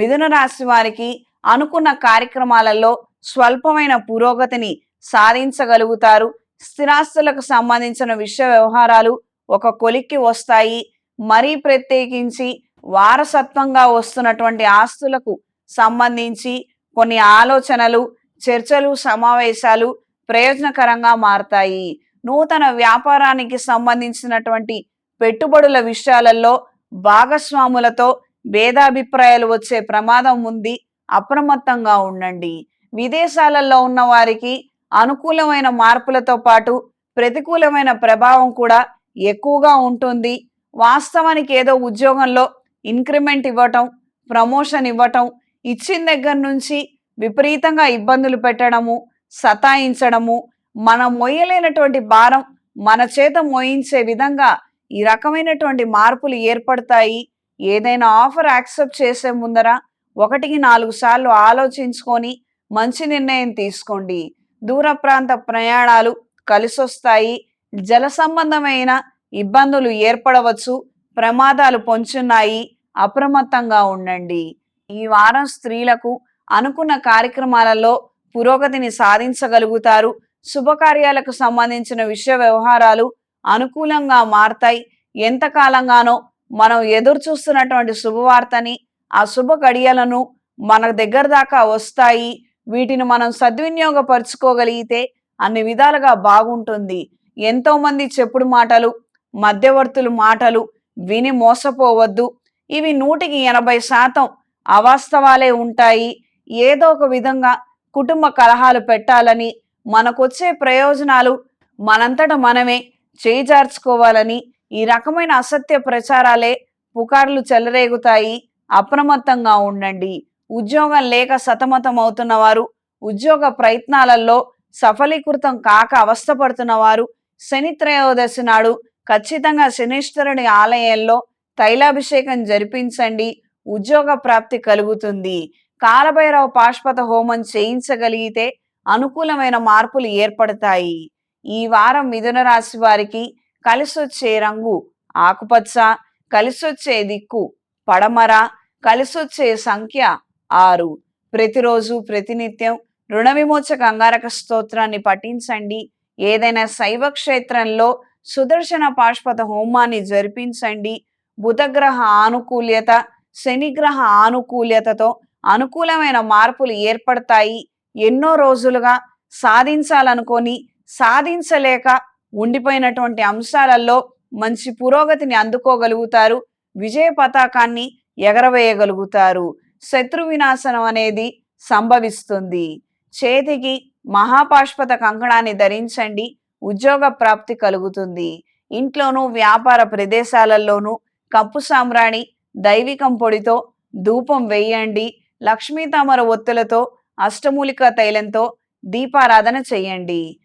మిథున రాశి వారికి అనుకున్న కార్యక్రమాలలో స్వల్పమైన పురోగతిని సాధించగలుగుతారు. స్థిరాస్తులకు సంబంధించిన విషయ వ్యవహారాలు ఒక కొలిక్కి వస్తాయి. మరీ ప్రత్యేకించి వారసత్వంగా వస్తున్నటువంటి ఆస్తులకు సంబంధించి కొన్ని ఆలోచనలు చర్చలు సమావేశాలు ప్రయోజనకరంగా మారతాయి. నూతన వ్యాపారానికి సంబంధించినటువంటి పెట్టుబడుల విషయాలలో భాగస్వాములతో భేదాభిప్రాయాలు వచ్చే ప్రమాదం ఉంది అప్రమత్తంగా ఉండండి. విదేశాలలో ఉన్న వారికి అనుకూలమైన మార్పులతో పాటు ప్రతికూలమైన ప్రభావం కూడా ఎక్కువగా ఉంటుంది. వాస్తవానికి ఏదో ఉద్యోగంలో ఇంక్రిమెంట్ ఇవ్వటం ప్రమోషన్ ఇవ్వటం ఇచ్చిన దగ్గర నుంచి విపరీతంగా ఇబ్బందులు పెట్టడము సతాయించడము మనం మొయ్యలేనటువంటి భారం మన చేత మోయించే విధంగా ఈ రకమైనటువంటి మార్పులు ఏర్పడతాయి. ఏదైనా ఆఫర్ యాక్సెప్ట్ చేసే ముందర ఒకటికి నాలుగు సార్లు ఆలోచించుకొని మంచి నిర్ణయం తీసుకోండి. దూర ప్రాంత ప్రయాణాలు కలిసొస్తాయి. జల సంబంధమైన ఇబ్బందులు ఏర్పడవచ్చు. ప్రమాదాలు పొంచున్నాయి. అప్రమత్తంగా ఉండండి. ఈ వారం స్త్రీలకు అనుకున్న కార్యక్రమాలలో పురోగతిని సాధించగలుగుతారు. శుభకార్యాలకు సంబంధించిన విషయ వ్యవహారాలు అనుకూలంగా మారతాయి. ఎంతకాలంగానో మనం ఎదురు చూస్తున్నటువంటి శుభవార్తని ఆ శుభ గడియలను మన దగ్గర దాకా వస్తాయి. వీటిని మనం సద్వినియోగపరుచుకోగలిగితే అన్ని విధాలుగా బాగుంటుంది. ఎంతో మంది చెప్పుడు మాటలు మధ్యవర్తులు మాటలు విని మోసపోవద్దు. ఇవి నూటికి ఎనభై శాతం అవాస్తవాలే ఉంటాయి. ఏదో ఒక విధంగా కుటుంబ కలహాలు పెట్టాలని మనకొచ్చే ప్రయోజనాలు మనంతట మనమే చేజార్చుకోవాలని ఈ రకమైన అసత్య ప్రచారాలే పుకార్లు చెలరేగుతాయి. అప్రమత్తంగా ఉండండి. ఉద్యోగం లేక సతమతం అవుతున్న వారు ఉద్యోగ ప్రయత్నాలలో సఫలీకృతం కాక అవస్థపడుతున్న వారు శని త్రయోదశి నాడు ఖచ్చితంగా శనీశ్వరుని ఆలయంలో తైలాభిషేకం జరిపించండి. ఉద్యోగ ప్రాప్తి కలుగుతుంది. కాలభైరవ పాష్పత హోమం చేయించగలిగితే అనుకూలమైన మార్పులు ఏర్పడతాయి. ఈ వారం మిథున రాశి వారికి కలిసొచ్చే రంగు ఆకుపచ్చ కలిసొచ్చే దిక్కు పడమర కలిసొచ్చే సంఖ్య ఆరు. ప్రతిరోజు ప్రతినిత్యం రుణ విమోచ అంగారక స్తోత్రాన్ని పఠించండి. ఏదైనా శైవ క్షేత్రంలో సుదర్శన పాష్పత హోమాన్ని జరిపించండి. బుధగ్రహ ఆనుకూల్యత శనిగ్రహ ఆనుకూల్యతతో అనుకూలమైన మార్పులు ఏర్పడతాయి. ఎన్నో రోజులుగా సాధించాలనుకొని సాధించలేక ఉండిపోయినటువంటి అంశాలలో మంచి పురోగతిని అందుకోగలుగుతారు విజయ పతాకాన్ని ఎగరవేయగలుగుతారు. శత్రు వినాశనం అనేది సంభవిస్తుంది. చేతికి మహాపాష్పత కంకణాన్ని ధరించండి ఉద్యోగ ప్రాప్తి కలుగుతుంది. ఇంట్లోనూ వ్యాపార ప్రదేశాలలోనూ కప్పు సామ్రాణి దైవికం పొడితో ధూపం వేయండి లక్ష్మీ తామర ఒత్తులతో అష్టమూలిక తైలంతో దీపారాధన చేయండి.